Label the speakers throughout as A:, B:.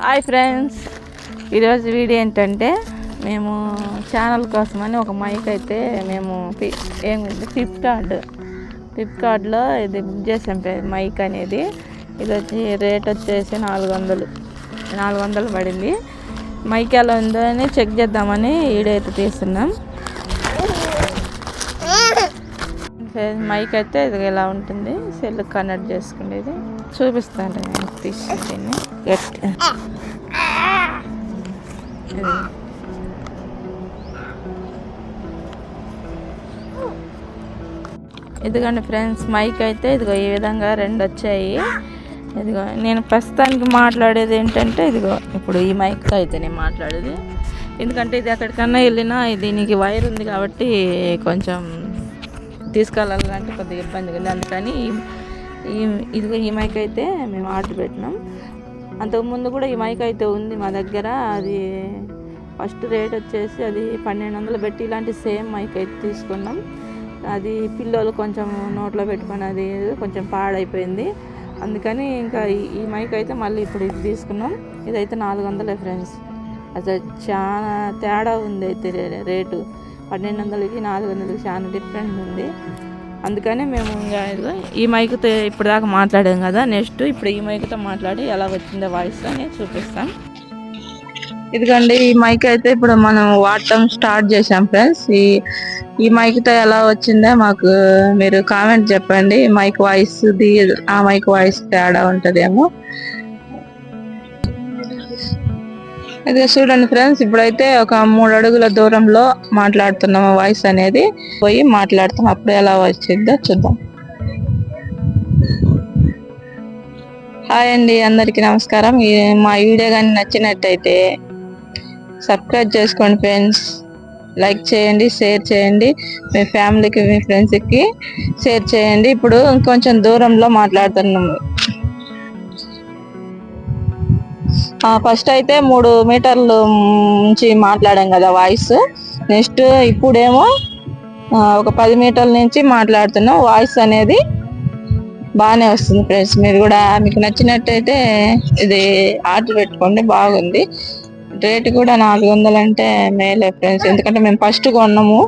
A: Hi friends. ఈరోజు video ఏంటంటే మేము ఛానల్ కోసమని ఒక మైక్ అయితే మేము ఫి- ఫ్లిప్కార్ట్ ఫ్లిప్కార్ట్లో ఇది బుక్ చేసాం పే- మైక్ అనేది. ఇది వచ్చి రేట్ వచ్చేసి నాలుగు వందలు నాలుగు వందలు పడింది. మైక్ ఎలా ఉందో అని చెక్ చేద్దామని వీడియో అయితే తీస్తున్నాం. ఫే- మైక్ అయితే ఇది ఇలా ఉంటుంది. సెల్ కనెక్ట్ చేసుకునేది. చూపిస్తాను నేను తీసి దీన్ని. గట్టి. ఇదిగోండి ఫ్రెండ్స్ మైక్ అయితే ఇదిగో ఈ విధంగా రెండు వచ్చాయి. ఇదిగో నేను ప్రస్తుతానికి మాట్లాడేది ఏంటంటే ఇదిగో ఇప్పుడు ఈ మైక్తో అయితే నేను మాట్లాడేది. ఎందుకంటే ఇది ఎక్కడికన్నా వెళ్ళినా దీనికి వైర్ ఉంది కాబట్టి కొంచెం తీసుకెళ్ళాలంటే కొద్దిగా ఇబ్బంది కదా. అందుకని ఈ- ఇదిగో ఈ మైక్ అయితే మేము ఆర్డర్ పెట్టినాం. అంతకుముందు కూడా ఈ మైక్ అయితే ఉంది మా దగ్గర. అది ఫస్ట్ రేట్ వచ్చేసి అది పన్నెండు వందలు పెట్టి ఇలాంటి సేమ్ మైక్ అయితే తీసుకున్నాం. అది పిల్లలు కొంచెం నోట్లో పెట్టుకొని అది కొంచెం పాడైపోయింది. అందుకని ఇంకా ఈ- మైక్ అయితే మళ్ళీ ఇప్పుడు ఇది తీసుకున్నాం. ఇదైతే నాలుగు వందలే ఫ్రెండ్స్. అసలు చాలా తేడా ఉంది అయితే రే- రేటు. పన్నెండు వందలకి నాలుగు వందలకి చాలా డిఫరెంట్ ఉంది. అందుకనే మేము ఇంకా ఈ మైక్తో ఇప్పుడు దాకా మాట్లాడాం కదా. నెక్స్ట్ ఇప్పుడు ఈ మైక్తో మాట్లాడి ఎలా వచ్చిందో వాయిస్ అని చూపిస్తాం. ఇదిగోండి ఈ మైక్ అయితే ఇప్పుడు మనం వాడటం స్టార్ట్ చేసాం ఫ్రెండ్స్. ఈ ఈ మైక్తో ఎలా వచ్చిందో మాకు మీరు కామెంట్ చెప్పండి. మైక్ వాయిస్ ది ఆ మైక్ వాయిస్ తేడా ఉంటుందేమో. ఇది చూడండి ఫ్రెండ్స్ ఇప్పుడైతే ఒక మూడు అడుగుల దూరంలో మాట్లాడుతున్నాము వాయిస్ అనేది. పోయి మాట్లాడుతాం అప్పుడు ఎలా వచ్చిందో చూద్దాం. హాయ్ అండి అందరికీ నమస్కారం. మా వీడియో కానీ నచ్చినట్టయితే సబ్స్క్రైబ్ చేసుకోండి ఫ్రెండ్స్. లైక్ చేయండి షేర్ చేయండి. మీ ఫ్యామిలీకి మీ ఫ్రెండ్స్కి షేర్ చేయండి. ఇప్పుడు ఇంకొంచెం దూరంలో మాట్లాడుతున్నాము ఫస్ట్ అయితే మూడు మీటర్లు నుంచి మాట్లాడాం కదా వాయిస్ నెక్స్ట్ ఇప్పుడేమో ఒక పది మీటర్ల నుంచి మాట్లాడుతున్నాం వాయిస్ అనేది బాగానే వస్తుంది ఫ్రెండ్స్ మీరు కూడా మీకు నచ్చినట్టయితే ఇది ఆర్డర్ పెట్టుకోండి బాగుంది. రేట్ కూడా నాలుగు వందలు అంటే మేలే ఫ్రెండ్స్. ఎందుకంటే మేము ఫస్ట్ కొన్నాము.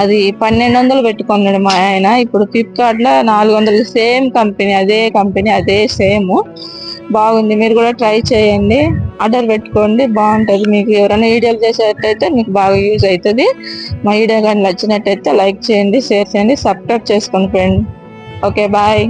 A: అది పన్నెండు వందలు పెట్టుకున్నాడు మా ఆయన. ఇప్పుడు ఫ్లిప్కార్ట్లో నాలుగు వందలు సేమ్ కంపెనీ అదే కంపెనీ అదే సేమ్. బాగుంది. మీరు కూడా ట్రై చేయండి. ఆర్డర్ పెట్టుకోండి. బాగుంటుంది. మీకు ఎవరైనా వీడియోలు చేసేటైతే మీకు బాగా యూజ్ అవుతుంది. మా వీడియో కానీ నచ్చినట్టయితే లైక్ చేయండి షేర్ చేయండి సబ్స్క్రైబ్ చేసుకోండి ఫ్రెండ్. Okay bye.